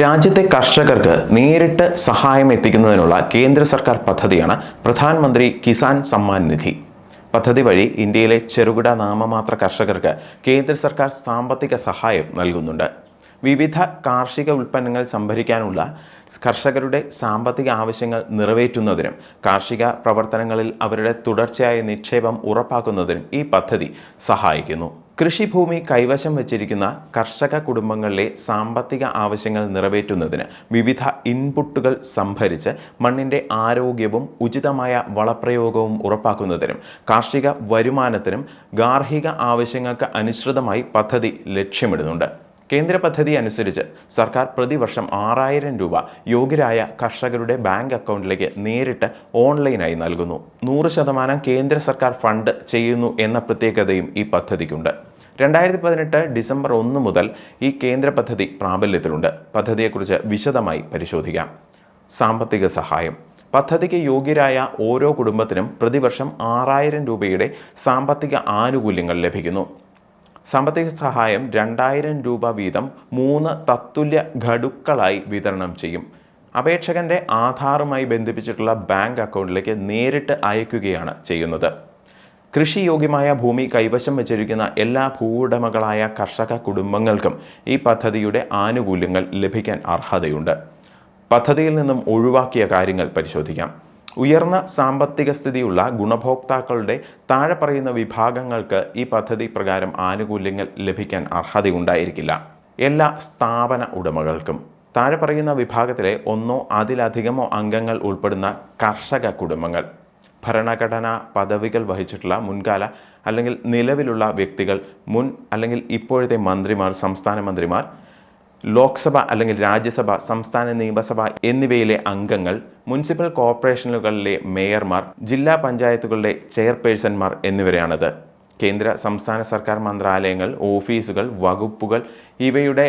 രാജ്യത്തെ കർഷകർക്ക് നേരിട്ട് സഹായം എത്തിക്കുന്നതിനുള്ള കേന്ദ്ര സർക്കാർ പദ്ധതിയാണ് പ്രധാനമന്ത്രി കിസാൻ സമ്മാൻ നിധി. പദ്ധതി വഴി ഇന്ത്യയിലെ ചെറുകിട നാമമാത്ര കർഷകർക്ക് കേന്ദ്ര സർക്കാർ സാമ്പത്തിക സഹായം നൽകുന്നുണ്ട്. വിവിധ കാർഷിക ഉൽപ്പന്നങ്ങൾ സംഭരിക്കാനുള്ള കർഷകരുടെ സാമ്പത്തിക ആവശ്യങ്ങൾ നിറവേറ്റുന്നതിനും കാർഷിക പ്രവർത്തനങ്ങളിൽ അവരുടെ തുടർച്ചയായ നിക്ഷേപം ഉറപ്പാക്കുന്നതിനും ഈ പദ്ധതി സഹായിക്കുന്നു. കൃഷിഭൂമി കൈവശം വച്ചിരിക്കുന്ന കർഷക കുടുംബങ്ങളിലെ സാമ്പത്തിക ആവശ്യങ്ങൾ നിറവേറ്റുന്നതിന് വിവിധ ഇൻപുട്ടുകൾ സംഭരിച്ച് മണ്ണിന്റെ ആരോഗ്യവും ഉചിതമായ വളപ്രയോഗവും ഉറപ്പാക്കുന്നതിനും കാർഷിക വരുമാനത്തിനും ഗാർഹിക ആവശ്യങ്ങൾക്ക് അനുസൃതമായി പദ്ധതി ലക്ഷ്യമിടുന്നുണ്ട്. കേന്ദ്ര പദ്ധതി അനുസരിച്ച് സർക്കാർ പ്രതിവർഷം ആറായിരം രൂപ യോഗ്യരായ കർഷകരുടെ ബാങ്ക് അക്കൗണ്ടിലേക്ക് നേരിട്ട് ഓൺലൈനായി നൽകുന്നു. നൂറ് ശതമാനം കേന്ദ്ര സർക്കാർ ഫണ്ട് ചെയ്യുന്നു എന്ന പ്രത്യേകതയും ഈ പദ്ധതിക്കുണ്ട്. രണ്ടായിരത്തി പതിനെട്ട് ഡിസംബർ ഒന്ന് മുതൽ ഈ കേന്ദ്ര പദ്ധതി പ്രാബല്യത്തിലുണ്ട്. പദ്ധതിയെക്കുറിച്ച് വിശദമായി പരിശോധിക്കാം. സാമ്പത്തിക സഹായം. പദ്ധതിക്ക് യോഗ്യരായ ഓരോ കുടുംബത്തിനും പ്രതിവർഷം ആറായിരം രൂപയുടെ സാമ്പത്തിക ആനുകൂല്യങ്ങൾ ലഭിക്കുന്നു. സാമ്പത്തിക സഹായം രണ്ടായിരം രൂപ വീതം മൂന്ന് തത്തുല്യ ഘടുക്കളായി വിതരണം ചെയ്യും. അപേക്ഷകന്റെ ആധാറുമായി ബന്ധിപ്പിച്ചിട്ടുള്ള ബാങ്ക് അക്കൗണ്ടിലേക്ക് നേരിട്ട് അയക്കുകയാണ് ചെയ്യുന്നത്. കൃഷിയോഗ്യമായ ഭൂമി കൈവശം വച്ചിരിക്കുന്ന എല്ലാ ഭൂവുടമകളായ കർഷക കുടുംബങ്ങൾക്കും ഈ പദ്ധതിയുടെ ആനുകൂല്യങ്ങൾ ലഭിക്കാൻ അർഹതയുണ്ട്. പദ്ധതിയിൽ നിന്നും ഒഴിവാക്കിയ കാര്യങ്ങൾ പരിശോധിക്കാം. ഉയർന്ന സാമ്പത്തിക സ്ഥിതിയുള്ള ഗുണഭോക്താക്കളുടെ താഴെ പറയുന്ന വിഭാഗങ്ങൾക്ക് ഈ പദ്ധതി പ്രകാരം ആനുകൂല്യങ്ങൾ ലഭിക്കാൻ അർഹതയുണ്ടായിരിക്കില്ല. എല്ലാ സ്ഥാപന ഉടമകൾക്കും. താഴെ പറയുന്ന വിഭാഗത്തിലെ ഒന്നോ അതിലധികമോ അംഗങ്ങൾ ഉൾപ്പെടുന്ന കർഷക കുടുംബങ്ങൾ. ഭരണഘടനാ പദവികൾ വഹിച്ചിട്ടുള്ള മുൻകാല അല്ലെങ്കിൽ നിലവിലുള്ള വ്യക്തികൾ മുൻ അല്ലെങ്കിൽ ഇപ്പോഴത്തെ മന്ത്രിമാർ സംസ്ഥാന മന്ത്രിമാർ ലോക്സഭ അല്ലെങ്കിൽ രാജ്യസഭ സംസ്ഥാന നിയമസഭ എന്നിവയിലെ അംഗങ്ങൾ മുനിസിപ്പൽ കോർപ്പറേഷനുകളിലെ മേയർമാർ ജില്ലാ പഞ്ചായത്തുകളുടെ ചെയർപേഴ്സൺമാർ എന്നിവരെയാണത് കേന്ദ്ര സംസ്ഥാന സർക്കാർ മന്ത്രാലയങ്ങൾ ഓഫീസുകൾ വകുപ്പുകൾ ഇവയുടെ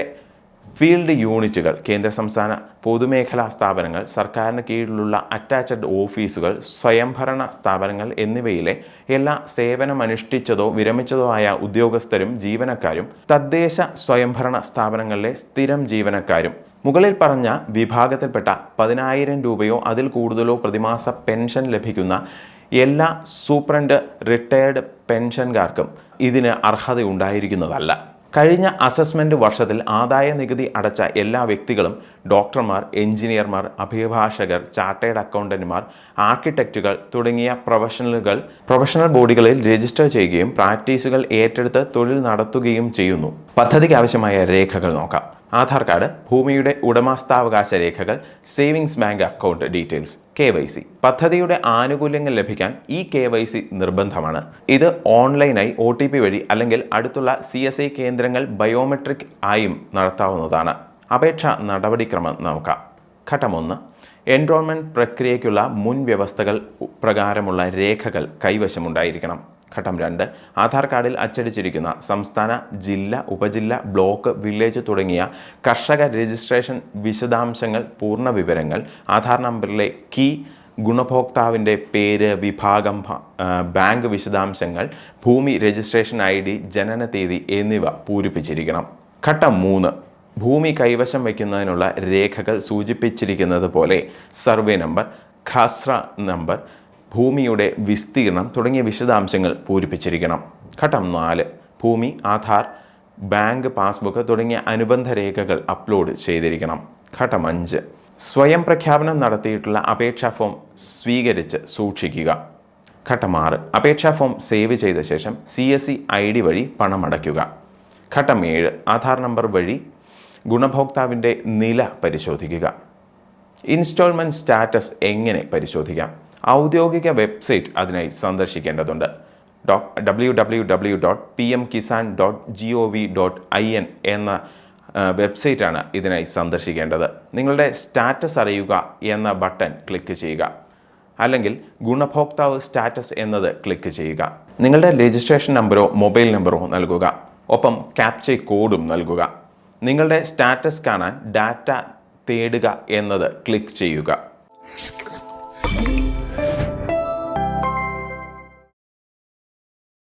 ഫീൽഡ് യൂണിറ്റുകൾ കേന്ദ്ര സംസ്ഥാന പൊതുമേഖലാ സ്ഥാപനങ്ങൾ സർക്കാരിന് കീഴിലുള്ള അറ്റാച്ച്ഡ് ഓഫീസുകൾ സ്വയംഭരണ സ്ഥാപനങ്ങൾ എന്നിവയിലെ എല്ലാ സേവനമനുഷ്ഠിച്ചതോ വിരമിച്ചതോ ആയ ഉദ്യോഗസ്ഥരും ജീവനക്കാരും തദ്ദേശ സ്വയംഭരണ സ്ഥാപനങ്ങളിലെ സ്ഥിരം ജീവനക്കാരും. മുകളിൽ പറഞ്ഞ വിഭാഗത്തിൽപ്പെട്ട പതിനായിരം രൂപയോ അതിൽ കൂടുതലോ പ്രതിമാസ പെൻഷൻ ലഭിക്കുന്ന എല്ലാ സൂപ്രണ്ട് റിട്ടയർഡ് പെൻഷൻകാർക്കും ഇതിന് അർഹതയുണ്ടായിരിക്കുന്നതല്ല. കഴിഞ്ഞ അസസ്മെന്റ് വർഷത്തിൽ ആദായ നികുതി അടച്ച എല്ലാ വ്യക്തികളും ഡോക്ടർമാർ എഞ്ചിനീയർമാർ അഭിഭാഷകർ ചാർട്ടേഡ് അക്കൗണ്ടന്റുമാർ ആർക്കിടെക്റ്റുകൾ തുടങ്ങിയ പ്രൊഫഷണലുകൾ പ്രൊഫഷണൽ ബോഡികളിൽ രജിസ്റ്റർ ചെയ്യുകയും പ്രാക്ടീസുകൾ ഏറ്റെടുത്ത് തൊഴിൽ നടത്തുകയും ചെയ്യുന്നു. പദ്ധതിക്ക് ആവശ്യമായ രേഖകൾ നോക്കാം. ആധാർ കാർഡ് ഭൂമിയുടെ ഉടമസ്ഥാവകാശ രേഖകൾ savings bank account details K Y C. പദ്ധതിയുടെ ആനുകൂല്യങ്ങൾ ലഭിക്കാൻ ഈ കെ വൈ സി നിർബന്ധമാണ്. ഇത് ഓൺലൈനായി ഒ ടി പി വഴി അല്ലെങ്കിൽ അടുത്തുള്ള സി എസ് ഐ കേന്ദ്രങ്ങൾ ബയോമെട്രിക് ആയും നടത്താവുന്നതാണ്. അപേക്ഷ നടപടിക്രമം നോക്കാം. ഘട്ടമൊന്ന് എൻറോൾമെന്റ് പ്രക്രിയയ്ക്കുള്ള മുൻവ്യവസ്ഥകൾ പ്രകാരമുള്ള രേഖകൾ കൈവശമുണ്ടായിരിക്കണം. ഘട്ടം രണ്ട്. ആധാർ കാർഡിൽ അച്ചടിച്ചിരിക്കുന്ന സംസ്ഥാന ജില്ല ഉപജില്ല ബ്ലോക്ക് വില്ലേജ് തുടങ്ങിയ കർഷക രജിസ്ട്രേഷൻ വിശദാംശങ്ങൾ പൂർണ വിവരങ്ങൾ ആധാർ നമ്പറിലെ കീ ഗുണഭോക്താവിന്റെ പേര് വിഭാഗം ബാങ്ക് വിശദാംശങ്ങൾ ഭൂമി രജിസ്ട്രേഷൻ ഐ ഡി ജനന തീയതി എന്നിവ പൂരിപ്പിച്ചിരിക്കണം. ഘട്ടം മൂന്ന്. ഭൂമി കൈവശം വയ്ക്കുന്നതിനുള്ള രേഖകൾ സൂചിപ്പിച്ചിരിക്കുന്നത് പോലെ സർവേ നമ്പർ ഖാസ്ര നമ്പർ ഭൂമിയുടെ വിസ്തീർണം തുടങ്ങിയ വിശദാംശങ്ങൾ പൂരിപ്പിച്ചിരിക്കണം. ഘട്ടം നാല്. ഭൂമി ആധാർ ബാങ്ക് പാസ്ബുക്ക് തുടങ്ങിയ അനുബന്ധ രേഖകൾ അപ്ലോഡ് ചെയ്തിരിക്കണം. ഘട്ടം അഞ്ച്. സ്വയം പ്രഖ്യാപനം നടത്തിയിട്ടുള്ള അപേക്ഷാ ഫോം സ്വീകരിച്ച് സൂക്ഷിക്കുക. ഘട്ടം ആറ്. അപേക്ഷാ ഫോം സേവ് ചെയ്ത ശേഷം C S C I D വഴി പണം അടയ്ക്കുക. ഘട്ടം ഏഴ്. ആധാർ നമ്പർ വഴി ഗുണഭോക്താവിന്റെ നില പരിശോധിക്കുക. ഇൻസ്റ്റാൾമെന്റ് സ്റ്റാറ്റസ് എങ്ങനെ പരിശോധിക്കാം? ഔദ്യോഗിക വെബ്സൈറ്റ് അതിനായി സന്ദർശിക്കേണ്ടതുണ്ട്. W W W dot P M Kisan dot G O V dot I N എന്ന വെബ്സൈറ്റാണ് ഇതിനായി സന്ദർശിക്കേണ്ടത്. നിങ്ങളുടെ സ്റ്റാറ്റസ് അറിയുക എന്ന ബട്ടൺ ക്ലിക്ക് ചെയ്യുക. അല്ലെങ്കിൽ ഗുണഭോക്താവ് സ്റ്റാറ്റസ് എന്നത് ക്ലിക്ക് ചെയ്യുക. നിങ്ങളുടെ രജിസ്ട്രേഷൻ നമ്പറോ മൊബൈൽ നമ്പറോ നൽകുക. ഒപ്പം ക്യാപ്ചെ കോഡും നൽകുക. നിങ്ങളുടെ സ്റ്റാറ്റസ് കാണാൻ ഡാറ്റ തേടുക എന്നത് ക്ലിക്ക് ചെയ്യുക.